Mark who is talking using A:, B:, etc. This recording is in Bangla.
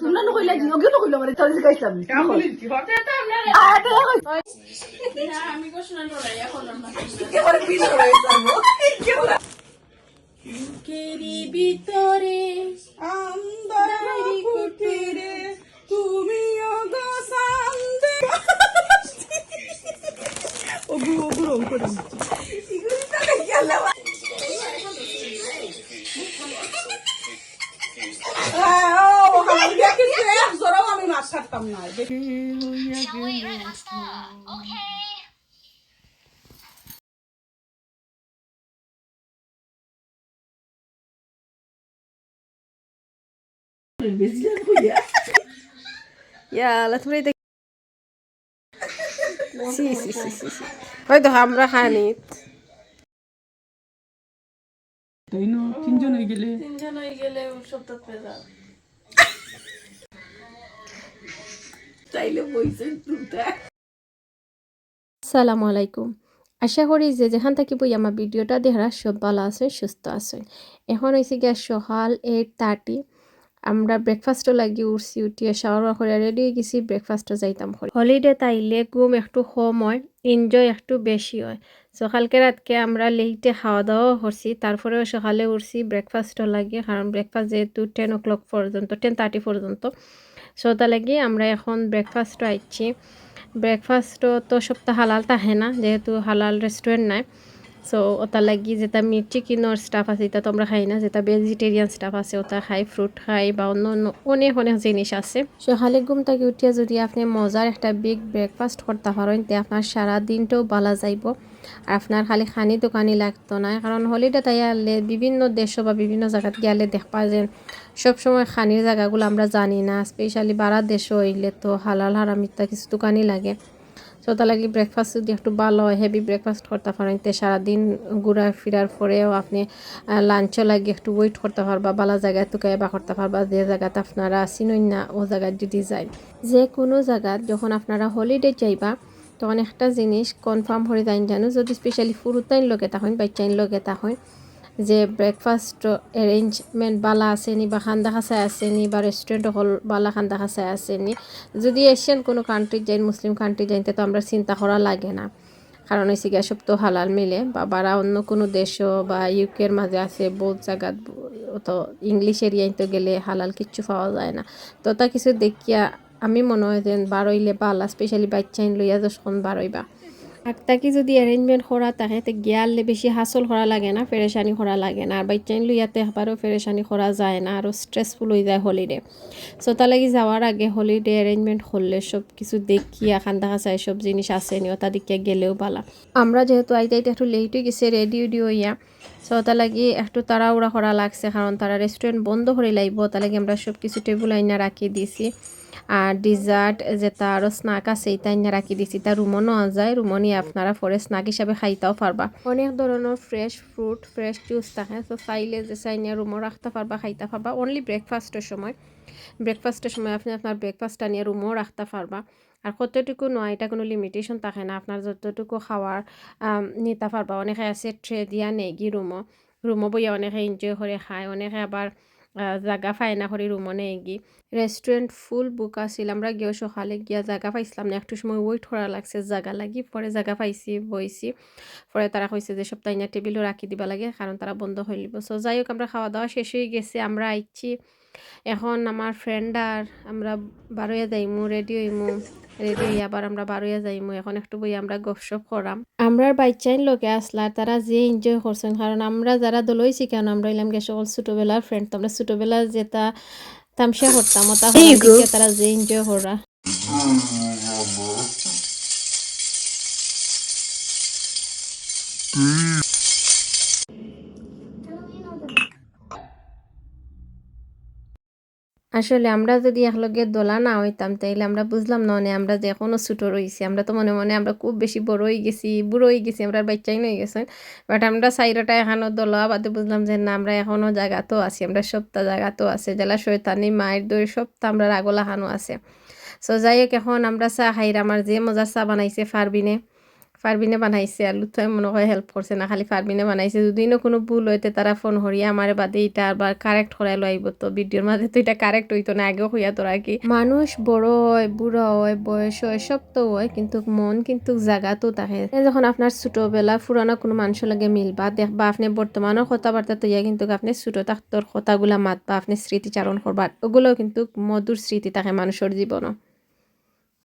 A: তোমরা নকইলা কি ওকে নকইলা মানে তাহলে শিখাইছিলাম বুকেরই ভিতরে আন্দারি কুটিরে তুমি ওগো সান্দে ওগু ওগু রং করে ছাড়তাম না
B: ইয়ালা তুমি সি সি সি হয়তো আমরা খানি
A: তাই না তিনজন হয়ে গেলে
C: তিনজন হয়ে গেলে সপ্তাহ পেজা
A: চাইলে বইছে দুটা
B: আসসালামু আলাইকুম। আশা করি যে যেখান থেকে বই আমার ভিডিওটা দেখারা সব ভালো আছে সুস্থ আছে। এখন হয়েছে গিয়া সকাল এইট থার্টি আমরা ব্রেকফাস্টও লাগি উঠছি উঠিয়ে শাওয়ার করে রেডি হয়ে গেছি ব্রেকফাস্টও যাইতাম করে হলিডে তাইলে ঘুম একটু কম হয় এনজয় একটু বেশি হয়। সকালকে রাতকে আমরা লেটে খাওয়া দাওয়া করছি তারপরেও সকালে উঠছি ব্রেকফাস্টও লাগে কারণ ব্রেকফাস্ট যেহেতু টেন ও ক্লক পর্যন্ত টেন থার্টি পর্যন্ত। সো তা লাগি আমরা এখন ব্রেকফাস্টও আইছি। ব্রেকফাস্টও তো সপ্তাহ হালাল তাহে না, যেহেতু হালাল রেস্টুরেন্ট নাই। সো ওটা লাগি যেটা মিট চিকেনের স্টাফ আছে, এটা তো আমরা খাই না। যেটা ভেজিটেরিয়ান স্টাফ আছে, ওটা খাই ফ্রুট খাই বা অন্য অন্য অনেক অনেক জিনিস আছে। সকালে ঘুম থেকে উঠিয়া যদি আপনি মজার একটা বিগ ব্রেকফাস্ট করতে পারেন, তে আপনার সারা দিনটাও বালা যাইব। আর আপনার খালি খানি দোকানি লাগতো না, কারণ হলিডে তাই আলে বিভিন্ন দেশ বা বিভিন্ন জায়গাত গেলে দেখবা যে সবসময় খানির জায়গাগুলো আমরা জানি না স্পেশালি বারা দেশ হইলে তো হালাল হারামিতা কিছু দোকানই লাগে। সো তা লাগি ব্রেকফাস্ট যদি একটু ভালো হয় হেভি ব্রেকফাস্ট করতে পারেন, তে সারাদিন ঘুরা ফিরার পরেও আপনি লাঞ্চও লাগে একটু ওয়েট করতে পারবা বালা জায়গায় তুকাই বা করতে পারবা, যে জায়গাতে আপনারা চিনই না, ও জায়গায় যদি যায় যে কোনো জায়গাত যখন আপনারা হলিডে যাইবা, তখন একটা জিনিস কনফার্ম হয়ে যাইন জানো যদি স্পেশালি ফুরুতাইন লগে তাহন, বাচ্চাইন লগে তাহন যে ব্রেকফাস্ট এরেঞ্জমেন্ট বালা আসেনি বা খান্দা খাসায় আসেনি বা রেস্টুরেন্ট হল বালা খান্দা খাসায় আসেনি যদি এশিয়ান কোনো কান্ট্রি যাই মুসলিম কান্ট্রি যাইতে তো আমরা চিন্তা করা লাগে না। কারণ হয়েছে গিয়া সব তো হালাল মিলে। বা বারা অন্য কোনো দেশও বা ইউকের মাঝে আছে, বহুত জায়গাত তো ইংলিশ এরিয়ায় তো গেলে হালাল কিচ্ছু পাওয়া যায় না। তো তা কিছু দেখিয়া আমি মনে হয় যে বারইলে বালা স্পেশালি বাচ্চাইন লইয়া যখন বারইবা। তাকে যদি অ্যারেঞ্জমেন্ট করা তাকে তে গিয়ালে বেশি হাসল করা লাগে না ফেরেশানি করা লাগে না। আর বাচ্চাইন লইয়াতে আবারও ফেরেশানি করা যায় না আরও স্ট্রেসফুল হয়ে যায় হলিডে সো তা লাগি যাওয়ার আগে হলিডে অ্যারেঞ্জমেন্ট করলে সব কিছু দেখি দেখিয়া খান্দা খাসায় সব জিনিস আছে নি ওটা দিকে গেলেও বালা আমরা যেহেতু আইতে আইতে একটু লেট হয়ে গেছে রেডি উডি হইয়া সো তা লাগি একটু তাড়াহুড়া করা লাগছে কারণ তারা রেস্টুরেন্ট বন্ধ করে লাইব তা লাগি আমরা সব কিছু টেবিল আইনা রাখি দিছি। আর ডিজার্ট যেটা আরও স্নাক আছে এটা আইনা রাখি দিছি। তা রুমও নেওয়া যায় রুমও নিয়ে আপনারা পরে স্নাক হিসাবে খাইতেও পারবা। অনেক ধরনের ফ্রেশ ফ্রুট ফ্রেশ জুস থাকে, তো চাইলে যে চাইনিয়া রুমও রাখতে পারবা, খাইতে পারবা। অনলি ব্রেকফাস্টের সময়। ব্রেকফাস্টের সময় আপনি আপনার ব্রেকফাস্টটা নিয়ে রুমও রাখতে পারবা। আর কতটুকু নয়, এটা কোনো লিমিটেশন থাকে না। আপনার যতটুকু খাওয়ার নিতে পারবা। অনেকে আছে ট্রে দিয়া নেগি রুমও রুমও বইয়া অনেকে এনজয় করে খায়, অনেকে আবার জাগা ফাই না করে নেই গি রেস্টুরেন্ট ফুল বুক আছিল, আমরা গিয়েও সকালে গিয়া জাগা পাইছিলাম না, একটু সময় ওয়েট করা লাগছে, জাগা লাগি পরে জাগা পাইছি, বইছি। পরে তারা কইছে যে সপ্তাহে টেবিলও রাখি দিবা লাগে কারণ তারা বন্ধ হয়ে লিব। সো যাই হোক, আমরা খাওয়া দাওয়া শেষ হয়ে গেছে, আমরা আইছি। এখন আমার ফ্রেন্ড আর আমরা বারোয়া যাইমু রেডি হইমু রেডি হই আবার আমরা বারোয়া যাইমু। এখন একটু বই আমরা গপসপ করাম। আমরা বাইচাইন লোকে আসলা তারা যে এনজয় করছেন কারণ আমরা যারা দলইছি কেন আমরা এলাম গে সকল ছোটবেলার ফ্রেন্ড তো আমরা ছোটবেলার যেটা তামসা করতাম ওটা তারা যে এনজয় করা। আসলে আমরা যদি একলগে দোলা না হইতাম, তাইলে আমরা বুঝলাম না মানে আমরা যে এখনও ছোটো রয়েছি আমরা তো মনে মনে আমরা খুব বেশি বড় হয়ে গেছি, বুড়ো হয়ে গেছি, আমরা বাচ্চাই নয়ে গেছেন। বাট আমরা সাইডটা এখনও দোলা বাদে বুঝলাম যে না, আমরা এখনও জায়গাতেও আছি, আমরা সপ্তাহ জায়গাতেও আছে। জেলা শৈতানি মায়ের দই সপ্তাহ আমরা রাগলা হানো আছে। সো যাই হোক, এখন আমরা চা খাইর আমার যে মজার চা বানাইছে ফারবিনে। ফারবিনে বানাইছে আর লুথাই মনে হয় হেল্প করছে না, খালি ফারবিনে বানাইছে। যদি না কোনো ভুল হইতে তারা ফোন হরিয়া আমারে বাদে এটা আবার কারেক্ট করাই লইব তো ভিডিওর মাঝে তো এটা কারেক্ট হইতো না, আগেও হইয়া তোরা কি। মানুষ বড় হয়, বুড়া হয়, বয়স হয়, সব তো হয়, কিন্তু মন কিন্তু জায়গা তো থাকে যখন আপনার ছোটবেলা পুরানো কোনো মানুষের লাগে মিলবা দেখবা আপনি বর্তমানও কথাবার্তা তৈয়া কিন্তু আপনি ছোট থাকতোর কথাগুলা মাতবা, আপনি স্মৃতিচারণ করবা ওগুলো কিন্তু মধুর স্মৃতি থাকে মানুষের জীবনও